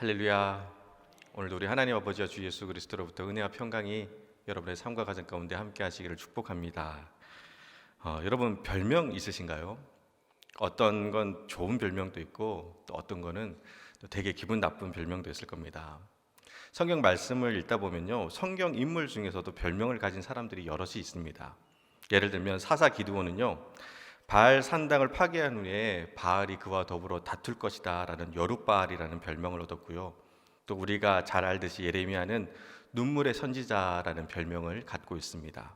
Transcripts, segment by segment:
할렐루야. 오늘도 우리 하나님 아버지와 주 예수 그리스도로부터 은혜와 평강이 여러분의 삶과 가정 가운데 함께 하시기를 축복합니다. 어, 여러분 별명 있으신가요? 어떤 건 좋은 별명도 있고 또 어떤 거는 또 되게 기분 나쁜 별명도 있을 겁니다. 성경 말씀을 읽다 보면요. 성경 인물 중에서도 별명을 가진 사람들이 여럿이 있습니다. 예를 들면 사사 기드온은요. 바알 산당을 파괴한 후에 바알이 그와 더불어 다툴 것이다라는 여룻바알이라는 별명을 얻었고요. 또 우리가 잘 알듯이 예레미야는 눈물의 선지자라는 별명을 갖고 있습니다.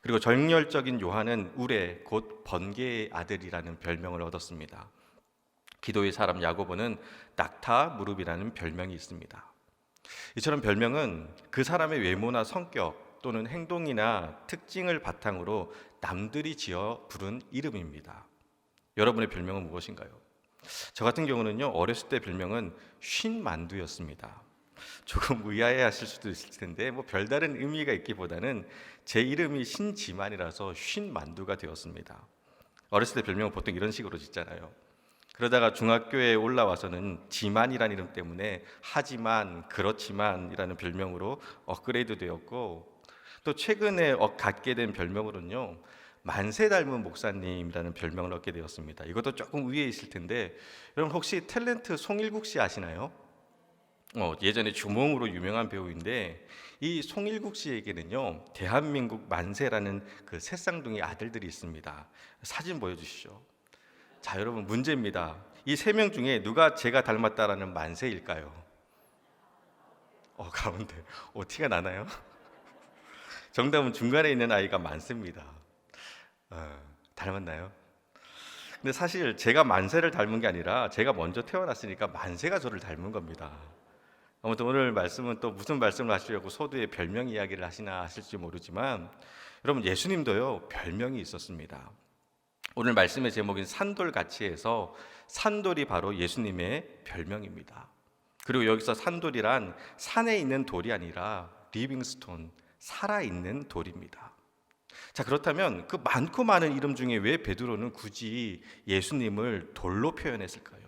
그리고 정열적인 요한은 우레 곧 번개의 아들이라는 별명을 얻었습니다. 기도의 사람 야고보는 낙타 무릎이라는 별명이 있습니다. 이처럼 별명은 그 사람의 외모나 성격 또는 행동이나 특징을 바탕으로 남들이 지어 부른 이름입니다. 여러분의 별명은 무엇인가요? 저 같은 경우는요 어렸을 때 별명은 쉰 만두였습니다. 조금 의아해하실 수도 있을 텐데 뭐 별다른 의미가 있기보다는 제 이름이 신지만이라서 쉰 만두가 되었습니다. 어렸을 때 별명은 보통 이런 식으로 짓잖아요. 그러다가 중학교에 올라와서는 지만이라는 이름 때문에 하지만 그렇지만이라는 별명으로 업그레이드 되었고 또 최근에 어, 갖게 된 별명으로는요 만세 닮은 목사님이라는 별명을 얻게 되었습니다. 이것도 조금 위에 있을 텐데 여러분 혹시 탤런트 송일국 씨 아시나요? 어, 예전에 주몽으로 유명한 배우인데 이 송일국 씨에게는요 대한민국 만세라는 그 새쌍둥이 아들들이 있습니다. 사진 보여주시죠. 자 여러분 문제입니다. 이 세 명 중에 누가 제가 닮았다라는 만세일까요? 어 가운데 어 티가 나나요? 정답은 중간에 있는 아이가 많습니다. 어, 닮았나요? 근데 사실 제가 만세를 닮은 게 아니라 제가 먼저 태어났으니까 만세가 저를 닮은 겁니다. 아무튼 오늘 말씀은 또 무슨 말씀을 하시려고 소두의 별명 이야기를 하시나 하실지 모르지만 여러분 예수님도요 별명이 있었습니다. 오늘 말씀의 제목인 산돌같이에서 산돌이 바로 예수님의 별명입니다. 그리고 여기서 산돌이란 산에 있는 돌이 아니라 리빙스톤 살아있는 돌입니다. 자 그렇다면 그 많고 많은 이름 중에 왜 베드로는 굳이 예수님을 돌로 표현했을까요?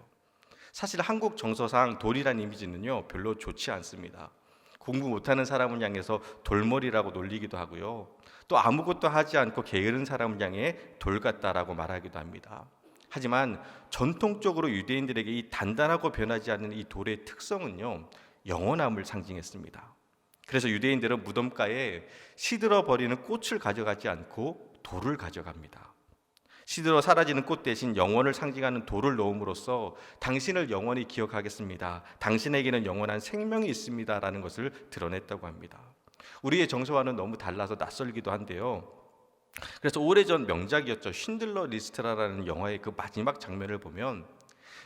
사실 한국 정서상 돌이란 이미지는요 별로 좋지 않습니다. 공부 못하는 사람을 향해서 돌머리라고 놀리기도 하고요. 또 아무것도 하지 않고 게으른 사람을 향해 돌 같다라고 말하기도 합니다. 하지만 전통적으로 유대인들에게 이 단단하고 변하지 않는 이 돌의 특성은요 영원함을 상징했습니다. 그래서 유대인들은 무덤가에 시들어 버리는 꽃을 가져가지 않고 돌을 가져갑니다. 시들어 사라지는 꽃 대신 영원을 상징하는 돌을 놓음으로써 당신을 영원히 기억하겠습니다. 당신에게는 영원한 생명이 있습니다라는 것을 드러냈다고 합니다. 우리의 정서와는 너무 달라서 낯설기도 한데요. 그래서 오래전 명작이었죠. 쉰들러 리스트라라는 영화의 그 마지막 장면을 보면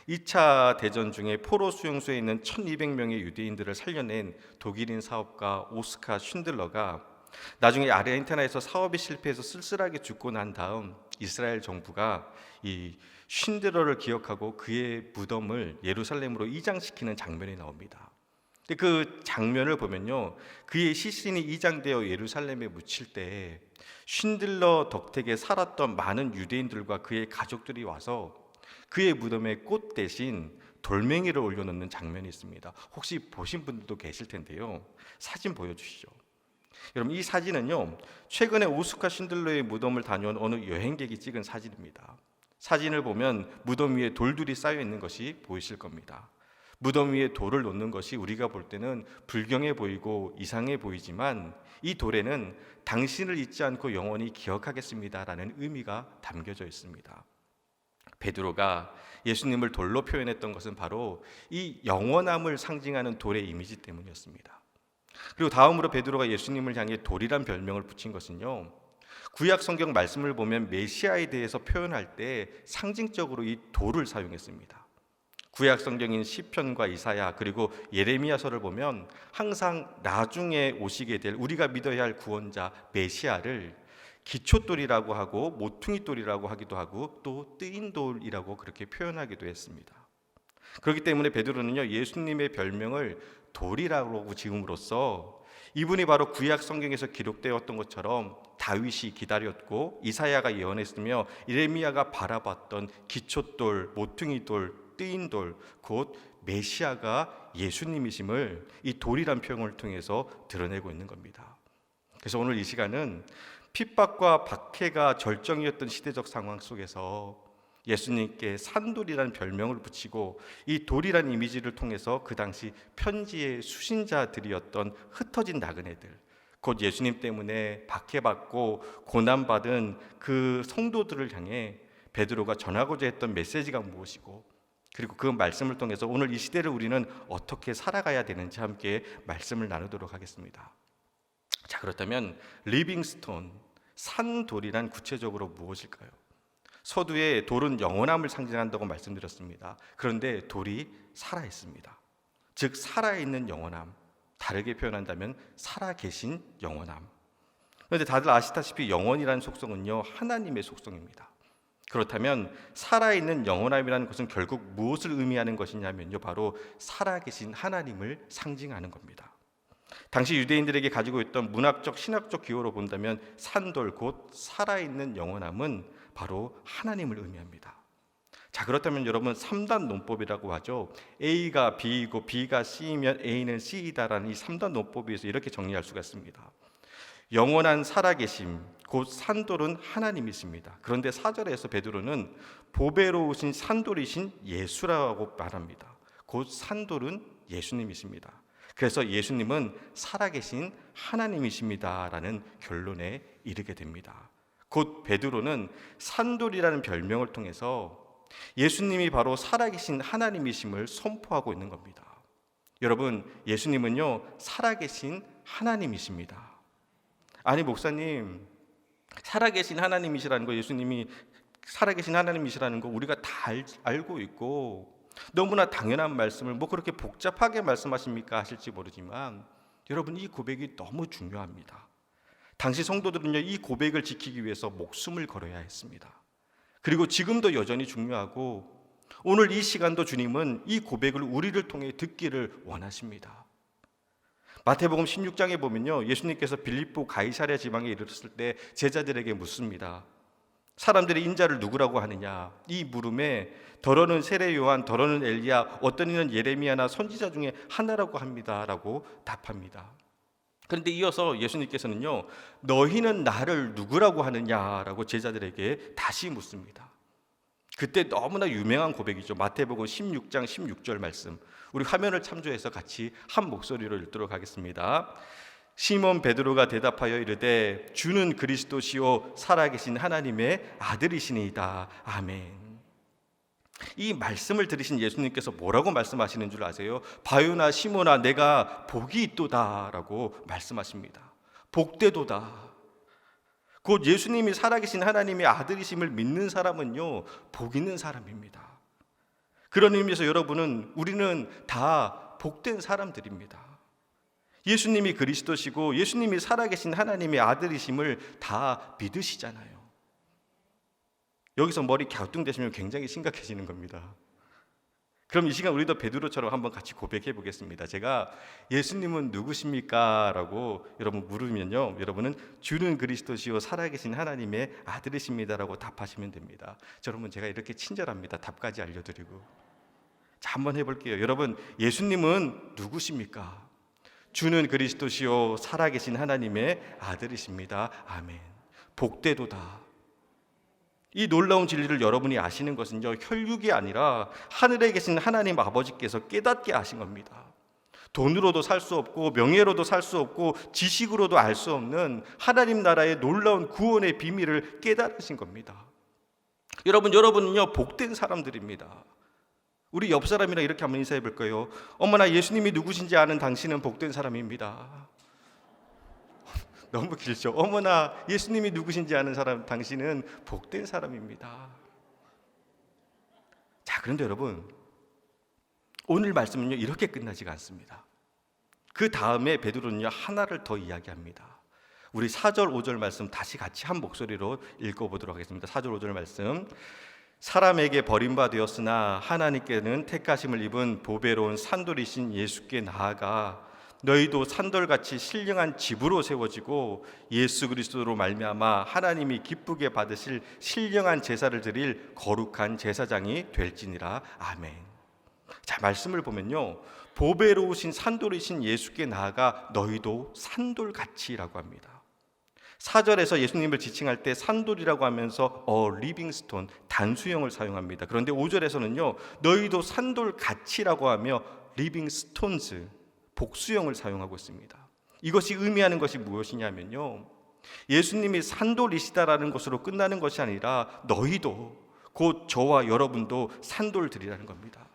2차 대전 중에 포로 수용소에 있는 1200명의 유대인들을 살려낸 독일인 사업가 오스카 쉰들러가 나중에 아르헨티나에서 사업이 실패해서 쓸쓸하게 죽고 난 다음 이스라엘 정부가 이 쉰들러를 기억하고 그의 무덤을 예루살렘으로 이장시키는 장면이 나옵니다. 근데 그 장면을 보면요, 그의 시신이 이장되어 예루살렘에 묻힐 때 쉰들러 덕택에 살았던 많은 유대인들과 그의 가족들이 와서 그의 무덤에 꽃 대신 돌멩이를 올려놓는 장면이 있습니다. 혹시 보신 분들도 계실 텐데요. 사진 보여주시죠. 여러분 이 사진은요 최근에 오스카 신들러의 무덤을 다녀온 어느 여행객이 찍은 사진입니다. 사진을 보면 무덤 위에 돌들이 쌓여 있는 것이 보이실 겁니다. 무덤 위에 돌을 놓는 것이 우리가 볼 때는 불경해 보이고 이상해 보이지만 이 돌에는 당신을 잊지 않고 영원히 기억하겠습니다라는 의미가 담겨져 있습니다. 베드로가 예수님을 돌로 표현했던 것은 바로 이 영원함을 상징하는 돌의 이미지 때문이었습니다. 그리고 다음으로 베드로가 예수님을 향해 돌이란 별명을 붙인 것은요. 구약 성경 말씀을 보면 메시아에 대해서 표현할 때 상징적으로 이 돌을 사용했습니다. 구약 성경인 시편과 이사야 그리고 예레미야서를 보면 항상 나중에 오시게 될 우리가 믿어야 할 구원자 메시아를 기초돌이라고 하고 모퉁이돌이라고 하기도 하고 또 뜨인돌이라고 그렇게 표현하기도 했습니다. 그렇기 때문에 베드로는요 예수님의 별명을 돌이라고 지음으로써 이분이 바로 구약 성경에서 기록되었던 것처럼 다윗이 기다렸고 이사야가 예언했으며 이레미야가 바라봤던 기초돌, 모퉁이돌, 뜨인 돌, 곧 메시아가 예수님이심을 이 돌이란 표현을 통해서 드러내고 있는 겁니다. 그래서 오늘 이 시간은 핍박과 박해가 절정이었던 시대적 상황 속에서 예수님께 산돌이라는 별명을 붙이고 이 돌이라는 이미지를 통해서 그 당시 편지의 수신자들이었던 흩어진 나그네들 곧 예수님 때문에 박해받고 고난받은 그 성도들을 향해 베드로가 전하고자 했던 메시지가 무엇이고 그리고 그 말씀을 통해서 오늘 이 시대를 우리는 어떻게 살아가야 되는지 함께 말씀을 나누도록 하겠습니다. 자 그렇다면 리빙스톤 산돌이란 구체적으로 무엇일까요? 서두에 돌은 영원함을 상징한다고 말씀드렸습니다. 그런데 돌이 살아 있습니다. 즉 살아 있는 영원함. 다르게 표현한다면 살아 계신 영원함. 그런데 다들 아시다시피 영원이라는 속성은요 하나님의 속성입니다. 그렇다면 살아있는 영원함이라는 것은 결국 무엇을 의미하는 것이냐면요 바로 살아계신 하나님을 상징하는 겁니다. 당시 유대인들에게 가지고 있던 문학적 신학적 기호로 본다면 산돌 곧 살아있는 영원함은 바로 하나님을 의미합니다. 자 그렇다면 여러분 3단 논법이라고 하죠. A가 B이고 B가 C이면 A는 C이다라는 이 3단 논법에서 이렇게 정리할 수가 있습니다. 영원한 살아계심 곧 산돌은 하나님이십니다. 그런데 사절에서 베드로는 보배로우신 산돌이신 예수라고 말합니다. 곧 산돌은 예수님이십니다. 그래서 예수님은 살아계신 하나님이십니다라는 결론에 이르게 됩니다. 곧 베드로는 산돌이라는 별명을 통해서 예수님이 바로 살아계신 하나님이심을 선포하고 있는 겁니다. 여러분, 예수님은요, 살아계신 하나님이십니다. 아니, 목사님, 살아계신 하나님이시라는 거, 예수님이 살아계신 하나님이시라는 거 우리가 다 알, 알고 있고, 너무나 당연한 말씀을 뭐 그렇게 복잡하게 말씀하십니까? 하실지 모르지만, 여러분, 이 고백이 너무 중요합니다. 당시 성도들은요, 이 고백을 지키기 위해서 목숨을 걸어야 했습니다. 그리고 지금도 여전히 중요하고 오늘 이 시간도 주님은 이 고백을 우리를 통해 듣기를 원하십니다. 마태복음 16장에 보면요. 예수님께서 빌립보 가이사랴 지방에 이르렀을 때 제자들에게 묻습니다. 사람들이 인자를 누구라고 하느냐? 이 물음에 더러는 세례 요한, 더러는 엘리야, 어떤 이는 예레미야나 선지자 중에 하나라고 합니다라고 답합니다. 그런데 이어서 예수님께서는요, 너희는 나를 누구라고 하느냐라고 제자들에게 다시 묻습니다. 그때 너무나 유명한 고백이죠. 마태복음 16장 16절 말씀. 우리 화면을 참조해서 같이 한 목소리로 읽도록 하겠습니다. 시몬 베드로가 대답하여 이르되 주는 그리스도시요 살아계신 하나님의 아들이시니이다. 아멘. 이 말씀을 들으신 예수님께서 뭐라고 말씀하시는 줄 아세요? 바요나 시모나 내가 복이 있도다라고 말씀하십니다. 복되도다. 곧 예수님이 살아계신 하나님의 아들이심을 믿는 사람은요 복 있는 사람입니다. 그런 의미에서 여러분은 우리는 다 복된 사람들입니다. 예수님이 그리스도시고 예수님이 살아계신 하나님의 아들이심을 다 믿으시잖아요. 여기서 머리 갸우뚱대시면 굉장히 심각해지는 겁니다. 그럼 이 시간 우리도 베드로처럼 한번 같이 고백해 보겠습니다. 제가 예수님은 누구십니까? 라고 여러분 물으면요. 여러분은 주는 그리스도시요 살아계신 하나님의 아들이십니다라고 답하시면 됩니다. 자, 여러분 제가 이렇게 친절합니다. 답까지 알려드리고. 자, 한번 해볼게요. 여러분, 예수님은 누구십니까? 주는 그리스도시요 살아계신 하나님의 아들이십니다. 아멘. 복되도다. 이 놀라운 진리를 여러분이 아시는 것은요, 혈육이 아니라 하늘에 계신 하나님 아버지께서 깨닫게 하신 겁니다. 돈으로도 살 수 없고, 명예로도 살 수 없고, 지식으로도 알 수 없는 하나님 나라의 놀라운 구원의 비밀을 깨달으신 겁니다. 여러분, 여러분은요, 복된 사람들입니다. 우리 옆 사람이랑 이렇게 한번 인사해 볼까요? 어머나 예수님이 누구신지 아는 당신은 복된 사람입니다. 너무 길죠. 어머나 예수님이 누구신지 아는 사람 당신은 복된 사람입니다. 자, 그런데 여러분 오늘 말씀은요 이렇게 끝나지가 않습니다. 그 다음에 베드로는요 하나를 더 이야기합니다. 우리 4절 5절 말씀 다시 같이 한 목소리로 읽어 보도록 하겠습니다. 4절 5절 말씀. 사람에게 버림바 되었으나 하나님께는 택하심을 입은 보배로운 산돌이신 예수께 나아가 너희도 산돌같이 신령한 집으로 세워지고 예수 그리스도로 말미암아 하나님이 기쁘게 받으실 신령한 제사를 드릴 거룩한 제사장이 될지니라 아멘. 자 말씀을 보면요 보배로우신 산돌이신 예수께 나아가 너희도 산돌같이라고 합니다. 사절에서 예수님을 지칭할 때 산돌이라고 하면서 어 리빙스톤 단수형을 사용합니다. 그런데 5절에서는요. 너희도 산돌 같이라고 하며 리빙스톤즈 복수형을 사용하고 있습니다. 이것이 의미하는 것이 무엇이냐면요. 예수님이 산돌이시다라는 것으로 끝나는 것이 아니라 너희도 곧 저와 여러분도 산돌들이라는 겁니다.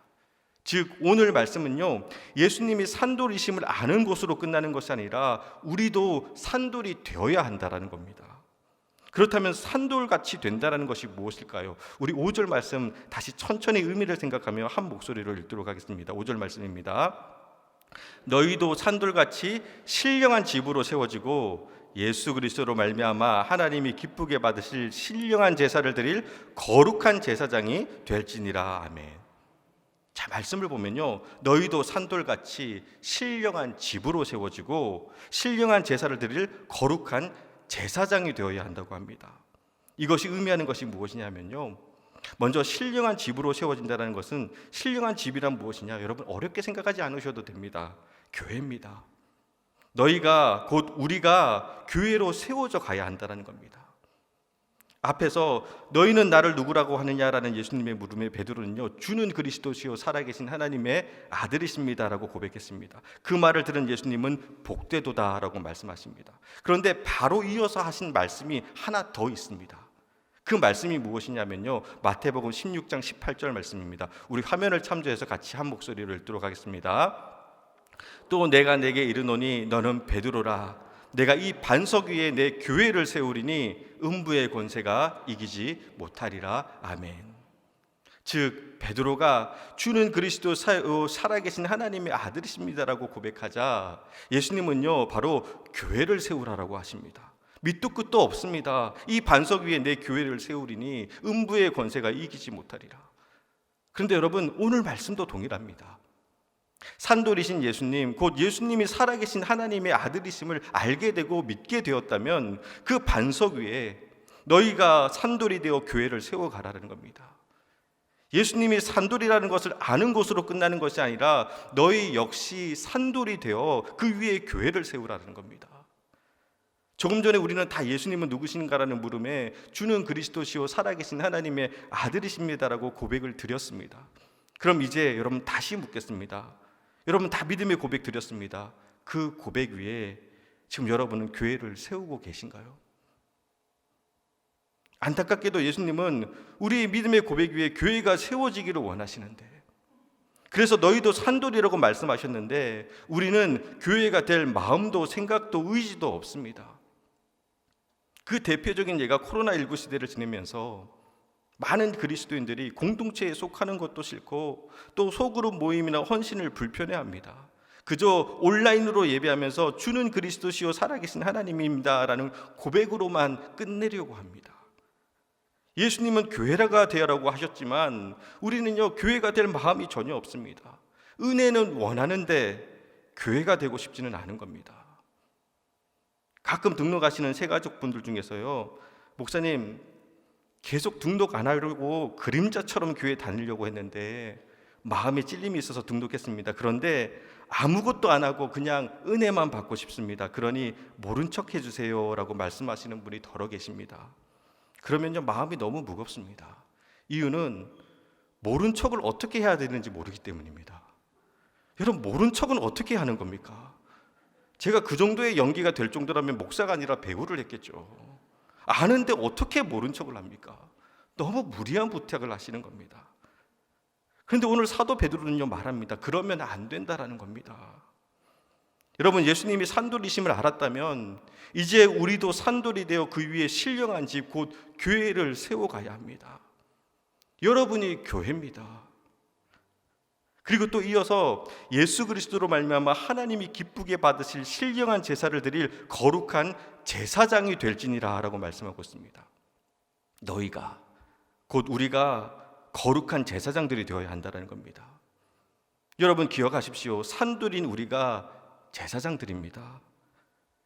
즉 오늘 말씀은요 예수님이 산돌이심을 아는 것으로 끝나는 것이 아니라 우리도 산돌이 되어야 한다라는 겁니다. 그렇다면 산돌같이 된다라는 것이 무엇일까요? 우리 5절 말씀 다시 천천히 의미를 생각하며 한 목소리로 읽도록 하겠습니다. 5절 말씀입니다. 너희도 산돌같이 신령한 집으로 세워지고 예수 그리스도로 말미암아 하나님이 기쁘게 받으실 신령한 제사를 드릴 거룩한 제사장이 될지니라 아멘. 자 말씀을 보면요 너희도 산돌같이 신령한 집으로 세워지고 신령한 제사를 드릴 거룩한 제사장이 되어야 한다고 합니다. 이것이 의미하는 것이 무엇이냐면요. 먼저 신령한 집으로 세워진다는 것은 신령한 집이란 무엇이냐? 여러분 어렵게 생각하지 않으셔도 됩니다. 교회입니다. 너희가 곧 우리가 교회로 세워져 가야 한다는 겁니다. 앞에서 너희는 나를 누구라고 하느냐라는 예수님의 물음에 베드로는요 주는 그리스도시요 살아계신 하나님의 아들이십니다라고 고백했습니다. 그 말을 들은 예수님은 복되도다라고 말씀하십니다. 그런데 바로 이어서 하신 말씀이 하나 더 있습니다. 그 말씀이 무엇이냐면요 마태복음 16장 18절 말씀입니다. 우리 화면을 참조해서 같이 한 목소리를 읽도록 하겠습니다. 또 내가 내게 이르노니 너는 베드로라 내가 이 반석 위에 내 교회를 세우리니 음부의 권세가 이기지 못하리라 아멘. 즉 베드로가 주는 그리스도 어, 살아계신 하나님의 아들이십니다라고 고백하자 예수님은요 바로 교회를 세우라라고 하십니다. 밑도 끝도 없습니다. 이 반석 위에 내 교회를 세우리니 음부의 권세가 이기지 못하리라. 그런데 여러분 오늘 말씀도 동일합니다. 산돌이신 예수님, 곧 예수님이 살아계신 하나님의 아들이심을 알게 되고 믿게 되었다면 그 반석 위에 너희가 산돌이 되어 교회를 세워가라는 겁니다. 예수님이 산돌이라는 것을 아는 것으로 끝나는 것이 아니라 너희 역시 산돌이 되어 그 위에 교회를 세우라는 겁니다. 조금 전에 우리는 다 예수님은 누구신가라는 물음에 주는 그리스도시요 살아계신 하나님의 아들이십니다라고 고백을 드렸습니다. 그럼 이제 여러분 다시 묻겠습니다. 여러분 다 믿음의 고백 드렸습니다. 그 고백 위에 지금 여러분은 교회를 세우고 계신가요? 안타깝게도 예수님은 우리 믿음의 고백 위에 교회가 세워지기를 원하시는데 그래서 너희도 산돌이라고 말씀하셨는데 우리는 교회가 될 마음도 생각도 의지도 없습니다. 그 대표적인 예가 코로나19 시대를 지내면서 많은 그리스도인들이 공동체에 속하는 것도 싫고 또 소그룹 모임이나 헌신을 불편해합니다. 그저 온라인으로 예배하면서 주는 그리스도시요 살아계신 하나님입니다라는 고백으로만 끝내려고 합니다. 예수님은 교회라가 되라고 하셨지만 우리는요 교회가 될 마음이 전혀 없습니다. 은혜는 원하는데 교회가 되고 싶지는 않은 겁니다. 가끔 등록하시는 새가족 분들 중에서요 목사님 계속 등록 안 하려고 그림자처럼 교회 다니려고 했는데 마음에 찔림이 있어서 등록했습니다. 그런데 아무것도 안 하고 그냥 은혜만 받고 싶습니다. 그러니 모른 척 해주세요라고 말씀하시는 분이 더러 계십니다. 그러면요 마음이 너무 무겁습니다. 이유는 모른 척을 어떻게 해야 되는지 모르기 때문입니다. 여러분 모른 척은 어떻게 하는 겁니까? 제가 그 정도의 연기가 될 정도라면 목사가 아니라 배우를 했겠죠. 아는데 어떻게 모른 척을 합니까? 너무 무리한 부탁을 하시는 겁니다. 그런데 오늘 사도 베드로는요 말합니다. 그러면 안 된다라는 겁니다. 여러분 예수님이 산돌이심을 알았다면 이제 우리도 산돌이 되어 그 위에 신령한 집 곧 교회를 세워 가야 합니다. 여러분이 교회입니다. 그리고 또 이어서 예수 그리스도로 말미암아 하나님이 기쁘게 받으실 신령한 제사를 드릴 거룩한 제사장이 될지니라라고 말씀하고 있습니다. 너희가 곧 우리가 거룩한 제사장들이 되어야 한다는 겁니다. 여러분 기억하십시오. 산돌인 우리가 제사장들입니다.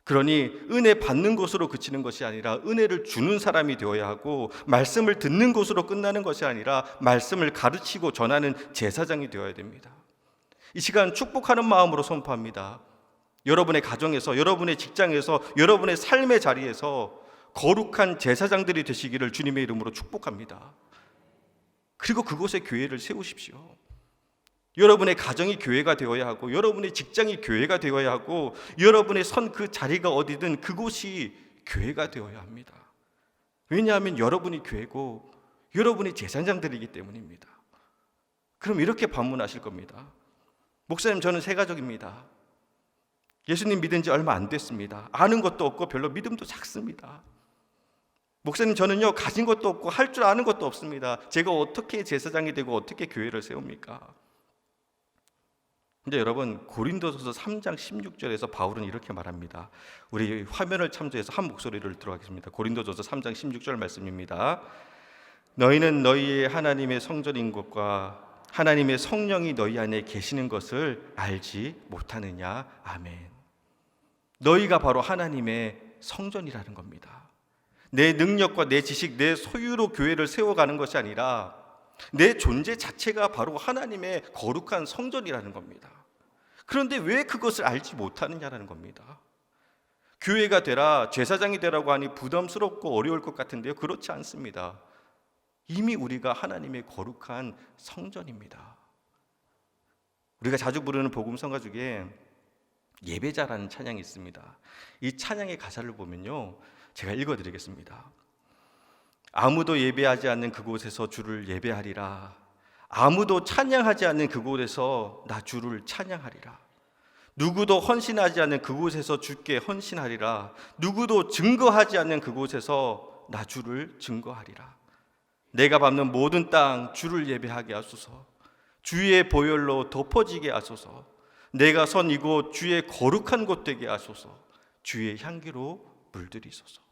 그러니 은혜 받는 것으로 그치는 것이 아니라 은혜를 주는 사람이 되어야 하고 말씀을 듣는 것으로 끝나는 것이 아니라 말씀을 가르치고 전하는 제사장이 되어야 됩니다. 이 시간 축복하는 마음으로 선포합니다. 여러분의 가정에서, 여러분의 직장에서, 여러분의 삶의 자리에서 거룩한 제사장들이 되시기를 주님의 이름으로 축복합니다. 그리고 그곳에 교회를 세우십시오. 여러분의 가정이 교회가 되어야 하고 여러분의 직장이 교회가 되어야 하고 여러분의 선 그 자리가 어디든 그곳이 교회가 되어야 합니다. 왜냐하면 여러분이 교회고 여러분이 제사장들이기 때문입니다. 그럼 이렇게 반문하실 겁니다. 목사님 저는 새 가족입니다. 예수님 믿은 지 얼마 안 됐습니다. 아는 것도 없고 별로 믿음도 작습니다. 목사님 저는요 가진 것도 없고 할 줄 아는 것도 없습니다. 제가 어떻게 제사장이 되고 어떻게 교회를 세웁니까? 근데 여러분 고린도서서 3장 16절에서 바울은 이렇게 말합니다. 우리 화면을 참조해서 한 목소리를 들어가겠습니다. 고린도서서 3장 16절 말씀입니다. 너희는 너희의 하나님의 성전인 것과 하나님의 성령이 너희 안에 계시는 것을 알지 못하느냐? 아멘. 너희가 바로 하나님의 성전이라는 겁니다. 내 능력과 내 지식, 내 소유로 교회를 세워가는 것이 아니라 내 존재 자체가 바로 하나님의 거룩한 성전이라는 겁니다. 그런데 왜 그것을 알지 못하느냐라는 겁니다. 교회가 되라, 제사장이 되라고 하니 부담스럽고 어려울 것 같은데요. 그렇지 않습니다. 이미 우리가 하나님의 거룩한 성전입니다. 우리가 자주 부르는 복음성가 중에 예배자라는 찬양이 있습니다. 이 찬양의 가사를 보면요. 제가 읽어 드리겠습니다. 아무도 예배하지 않는 그곳에서 주를 예배하리라. 아무도 찬양하지 않는 그곳에서 나 주를 찬양하리라. 누구도 헌신하지 않는 그곳에서 주께 헌신하리라. 누구도 증거하지 않는 그곳에서 나 주를 증거하리라. 내가 밟는 모든 땅 주를 예배하게 하소서. 주의 보혈로 덮어지게 하소서. 내가 선 이곳 주의 거룩한 곳 되게 하소서. 주의 향기로 물들이소서.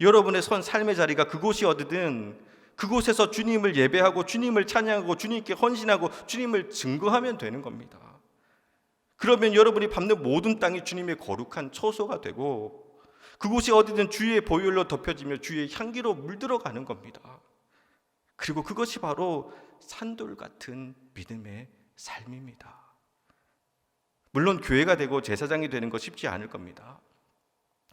여러분의 선 삶의 자리가 그곳이 어디든 그곳에서 주님을 예배하고 주님을 찬양하고 주님께 헌신하고 주님을 증거하면 되는 겁니다. 그러면 여러분이 밟는 모든 땅이 주님의 거룩한 처소가 되고 그곳이 어디든 주의 보혈로 덮여지며 주의 향기로 물들어 가는 겁니다. 그리고 그것이 바로 산돌 같은 믿음의 삶입니다. 물론 교회가 되고 제사장이 되는 거 쉽지 않을 겁니다.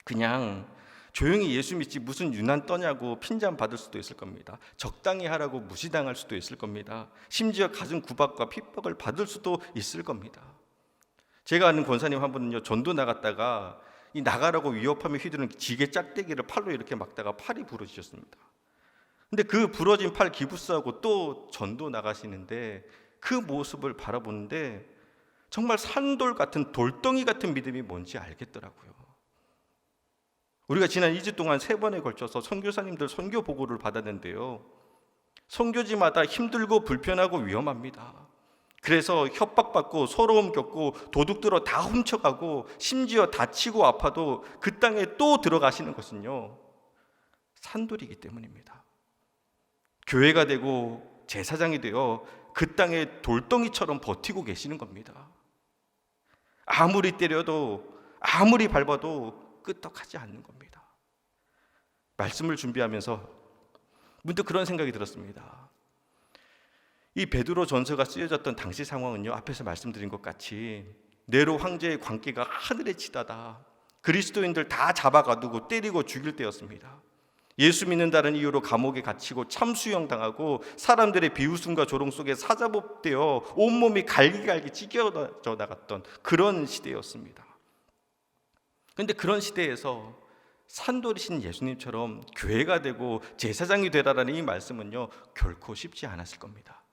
그냥 조용히 예수 믿지 무슨 유난 떠냐고 핀잔 받을 수도 있을 겁니다. 적당히 하라고 무시당할 수도 있을 겁니다. 심지어 가슴 구박과 핍박을 받을 수도 있을 겁니다. 제가 아는 권사님 한 분은요 전도 나갔다가 이 나가라고 위협하며 휘두르는 지게 짝대기를 팔로 이렇게 막다가 팔이 부러지셨습니다. 근데 그 부러진 팔 기부스하고 또 전도 나가시는데 그 모습을 바라보는데 정말 산돌 같은 돌덩이 같은 믿음이 뭔지 알겠더라고요. 우리가 지난 2주 동안 세 번에 걸쳐서 선교사님들 선교 보고를 받았는데요. 선교지마다 힘들고 불편하고 위험합니다. 그래서 협박받고 서러움 겪고 도둑 들어 다 훔쳐가고 심지어 다치고 아파도 그 땅에 또 들어가시는 것은요. 산돌이기 때문입니다. 교회가 되고 제사장이 되어 그 땅에 돌덩이처럼 버티고 계시는 겁니다. 아무리 때려도 아무리 밟아도 끄떡하지 않는 겁니다. 말씀을 준비하면서 문득 그런 생각이 들었습니다. 이 베드로 전서가 쓰여졌던 당시 상황은요 앞에서 말씀드린 것 같이 네로 황제의 관계가 하늘에 치다다 그리스도인들 다 잡아가두고 때리고 죽일 때였습니다. 예수 믿는다는 이유로 감옥에 갇히고 참수형 당하고 사람들의 비웃음과 조롱 속에 사자복되어 온몸이 갈기갈기 찢겨져 나갔던 그런 시대였습니다. 그런데 그런 시대에서 산돌이신 예수님처럼 교회가 되고 제사장이 되라라는 이 말씀은요 결코 쉽지 않았을 겁니다.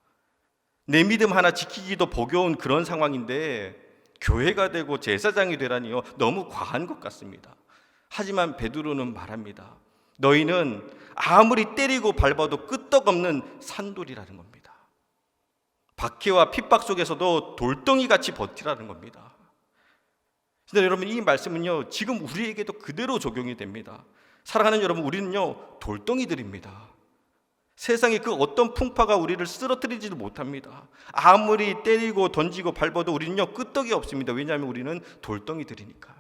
내 믿음 하나 지키기도 버거운 그런 상황인데 교회가 되고 제사장이 되라니요 너무 과한 것 같습니다. 하지만 베드로는 말합니다. 너희는 아무리 때리고 밟아도 끄떡없는 산돌이라는 겁니다. 박해와 핍박 속에서도 돌덩이 같이 버티라는 겁니다. 근데 여러분 이 말씀은요 지금 우리에게도 그대로 적용이 됩니다. 사랑하는 여러분 우리는요 돌덩이들입니다. 세상의 그 어떤 풍파가 우리를 쓰러뜨리지도 못합니다. 아무리 때리고 던지고 밟아도 우리는요 끄떡이 없습니다. 왜냐하면 우리는 돌덩이들이니까요.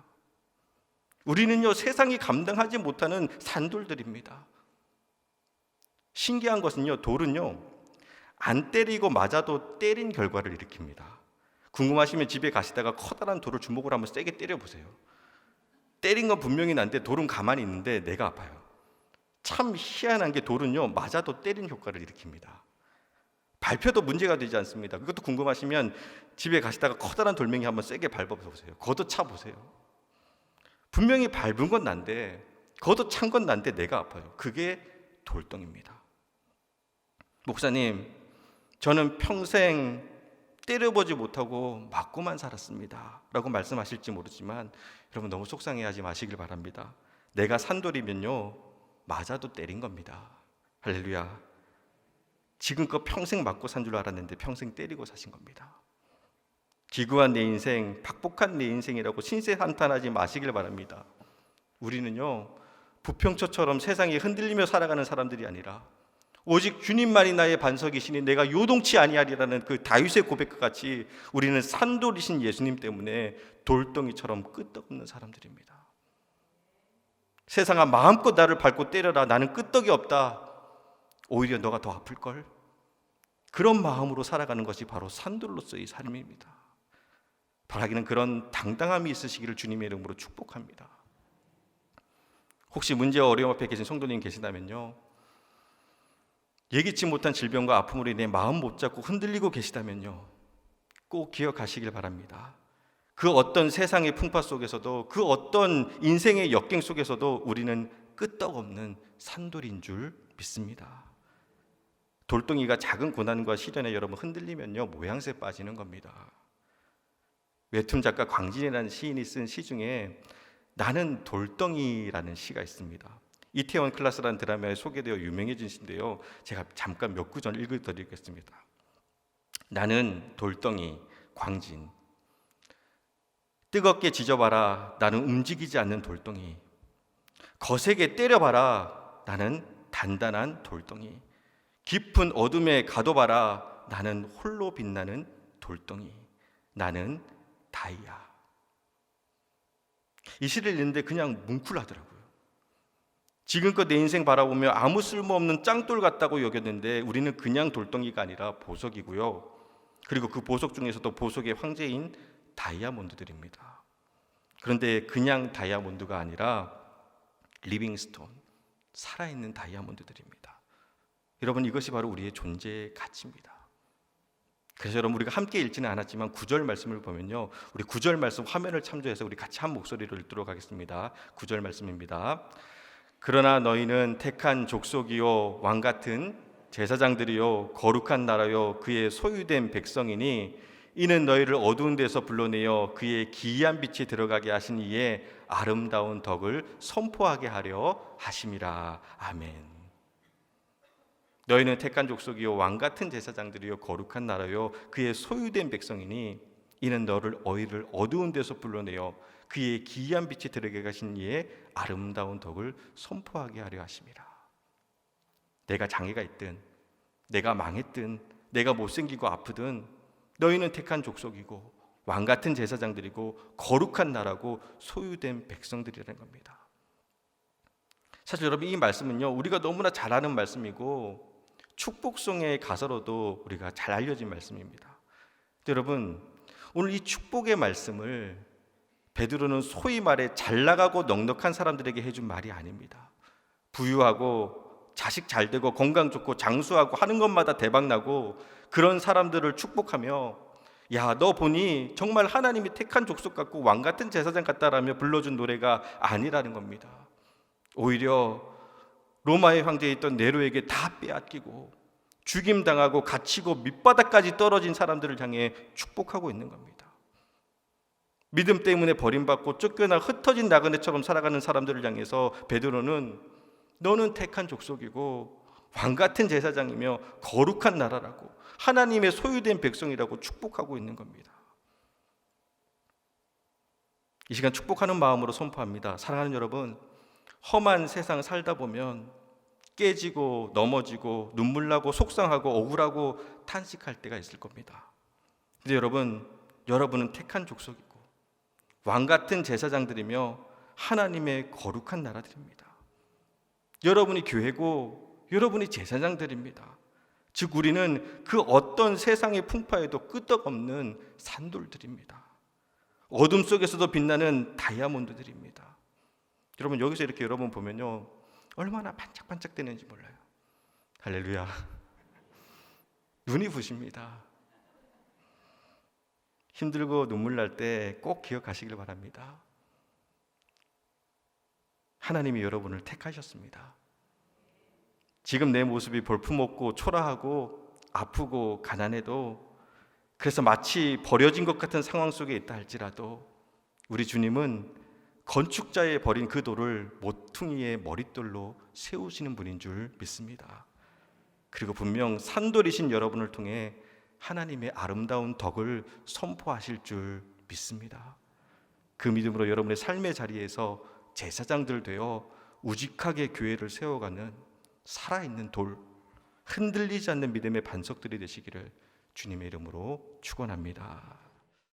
우리는요 세상이 감당하지 못하는 산돌들입니다. 신기한 것은요 돌은요 안 때리고 맞아도 때린 결과를 일으킵니다. 궁금하시면 집에 가시다가 커다란 돌을 주먹으로 한번 세게 때려 보세요. 때린 건 분명히 난데 돌은 가만히 있는데 내가 아파요. 참 희한한 게 돌은요 맞아도 때린 효과를 일으킵니다. 발표도 문제가 되지 않습니다. 그것도 궁금하시면 집에 가시다가 커다란 돌멩이 한번 세게 밟아보세요. 걷어 차 보세요. 분명히 밟은 건 난데 걷어 찬 건 난데 내가 아파요. 그게 돌덩입니다. 목사님, 저는 평생 때려보지 못하고 맞고만 살았습니다. 라고 말씀하실지 모르지만 여러분 너무 속상해하지 마시길 바랍니다. 내가 산돌이면요 맞아도 때린 겁니다. 할렐루야. 지금껏 평생 맞고 산 줄 알았는데 평생 때리고 사신 겁니다. 기구한 내 인생, 박복한 내 인생이라고 신세 한탄하지 마시길 바랍니다. 우리는요 부평초처럼 세상에 흔들리며 살아가는 사람들이 아니라 오직 주님만이 나의 반석이시니 내가 요동치 아니하리라는 그 다윗의 고백과 같이 우리는 산돌이신 예수님 때문에 돌덩이처럼 끄떡없는 사람들입니다. 세상아 마음껏 나를 밟고 때려라 나는 끄떡이 없다. 오히려 너가 더 아플 걸. 그런 마음으로 살아가는 것이 바로 산돌로서의 삶입니다. 바라기는 그런 당당함이 있으시기를 주님의 이름으로 축복합니다. 혹시 문제와 어려움 앞에 계신 성도님 계시다면요. 예기치 못한 질병과 아픔으로 인해 마음 못 잡고 흔들리고 계시다면요. 꼭 기억하시길 바랍니다. 그 어떤 세상의 풍파 속에서도 그 어떤 인생의 역경 속에서도 우리는 끄떡없는 산돌인 줄 믿습니다. 돌덩이가 작은 고난과 시련에 여러분 흔들리면요 모양새 빠지는 겁니다. 웹툰 작가 광진이라는 시인이 쓴 시 중에 나는 돌덩이라는 시가 있습니다. 이태원 클라스라는 드라마에 소개되어 유명해진 시인데요. 제가 잠깐 몇 구절 읽어드리겠습니다. 나는 돌덩이 광진 뜨겁게 지져봐라 나는 움직이지 않는 돌덩이. 거세게 때려봐라 나는 단단한 돌덩이. 깊은 어둠에 가둬봐라 나는 홀로 빛나는 돌덩이. 나는 다이아. 이 시를 읽는데 그냥 뭉클하더라고요 지금껏 내 인생 바라보며 아무 쓸모없는 짱돌 같다고 여겼는데 우리는 그냥 돌덩이가 아니라 보석이고요 그리고 그 보석 중에서도 보석의 황제인 다이아몬드들입니다. 그런데 그냥 다이아몬드가 아니라 리빙스톤, 살아있는 다이아몬드들입니다. 여러분 이것이 바로 우리의 존재의 가치입니다. 그래서 여러분 우리가 함께 읽지는 않았지만 구절 말씀을 보면요. 우리 구절 말씀 화면을 참조해서 우리 같이 한 목소리로 읽도록 하겠습니다. 구절 말씀입니다. 그러나 너희는 택한 족속이요 왕 같은 제사장들이요 거룩한 나라요 그의 소유된 백성이니 이는 너희를 어두운 데서 불러내어 그의 기이한 빛에 들어가게 하신 이의 아름다운 덕을 선포하게 하려 하심이라 아멘. 너희는 택한 족속이요 왕 같은 제사장들이요 거룩한 나라요 그의 소유된 백성이니 이는 너를 어이를 어두운 데서 불러내어 그의 기이한 빛에 들어가게 하신 이의 아름다운 덕을 선포하게 하려 하심이라. 내가 장애가 있든 내가 망했든 내가 못생기고 아프든 너희는 택한 족속이고 왕 같은 제사장들이고 거룩한 나라고 소유된 백성들이라는 겁니다. 사실 여러분 이 말씀은요 우리가 너무나 잘 아는 말씀이고 축복송의 가사로도 우리가 잘 알려진 말씀입니다. 여러분 오늘 이 축복의 말씀을 베드로는 소위 말해 잘 나가고 넉넉한 사람들에게 해준 말이 아닙니다. 부유하고 자식 잘 되고 건강 좋고 장수하고 하는 것마다 대박 나고 그런 사람들을 축복하며 야, 너 보니 정말 하나님이 택한 족속 같고 왕 같은 제사장 같다라며 불러준 노래가 아니라는 겁니다. 오히려 로마의 황제에 있던 네로에게 다 빼앗기고 죽임 당하고 갇히고 밑바닥까지 떨어진 사람들을 향해 축복하고 있는 겁니다. 믿음 때문에 버림받고 쫓겨나 흩어진 나그네처럼 살아가는 사람들을 향해서 베드로는 너는 택한 족속이고 왕 같은 제사장이며 거룩한 나라라고 하나님의 소유된 백성이라고 축복하고 있는 겁니다. 이 시간 축복하는 마음으로 선포합니다. 사랑하는 여러분, 험한 세상 살다 보면 깨지고 넘어지고 눈물 나고 속상하고 억울하고 탄식할 때가 있을 겁니다. 근데 여러분, 여러분은 택한 족속이고 왕 같은 제사장들이며 하나님의 거룩한 나라들입니다. 여러분이 교회고 여러분이 제사장들입니다. 즉 우리는 그 어떤 세상의 풍파에도 끄떡없는 산돌들입니다. 어둠 속에서도 빛나는 다이아몬드들입니다. 여러분 여기서 이렇게 여러분 보면요 얼마나 반짝반짝 되는지 몰라요. 할렐루야. 눈이 부십니다. 힘들고 눈물 날 때 꼭 기억하시길 바랍니다. 하나님이 여러분을 택하셨습니다. 지금 내 모습이 볼품없고 초라하고 아프고 가난해도 그래서 마치 버려진 것 같은 상황 속에 있다 할지라도 우리 주님은 건축자의 버린 그 돌을 모퉁이의 머릿돌로 세우시는 분인 줄 믿습니다. 그리고 분명 산돌이신 여러분을 통해 하나님의 아름다운 덕을 선포하실 줄 믿습니다. 그 믿음으로 여러분의 삶의 자리에서 제사장들 되어 우직하게 교회를 세워가는 살아있는 돌, 흔들리지 않는 믿음의 반석들이 되시기를 주님의 이름으로 축원합니다.